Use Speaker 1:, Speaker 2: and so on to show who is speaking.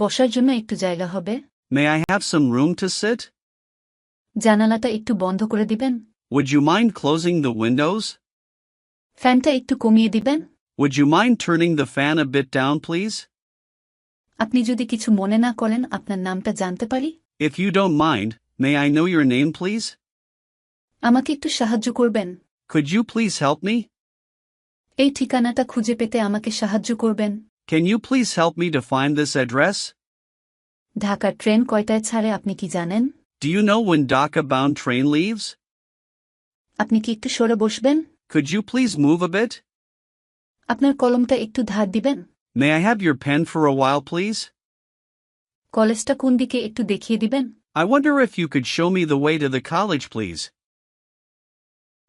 Speaker 1: বসার জন্য একটু জায়গা হবে
Speaker 2: May I have some room to sit?
Speaker 1: জানালাটা একটু বন্ধ করে দিবেন
Speaker 2: Would you mind closing the windows?
Speaker 1: ফ্যানটা একটু কমিয়ে দিবেন
Speaker 2: Would you mind turning the fan a bit down, please?
Speaker 1: আপনি যদি কিছু মনে না করেন আপনার নামটা জানতে পারি
Speaker 2: If you don't mind, may I know your name, please?
Speaker 1: আমাকে একটু সাহায্য করবেন
Speaker 2: Could you please help me?
Speaker 1: এই ঠিকানাটা খুঁজে পেতে আমাকে সাহায্য করবেন
Speaker 2: Can you please help me to find this address?
Speaker 1: ঢাকার ট্রেন কয়টায় ছাড়ে আপনি কি জানেন
Speaker 2: Do you know when Dhaka bound train leaves?
Speaker 1: আপনি কি একটু সরে বসবেন
Speaker 2: Could you please move a bit?
Speaker 1: আপনার কলমটা একটু ধার দিবেন
Speaker 2: May I have your pen for a while, please?
Speaker 1: কলেজটা কোন দিকে একটু দেখিয়ে দিবেন
Speaker 2: I wonder if you could show me the way to the college, please.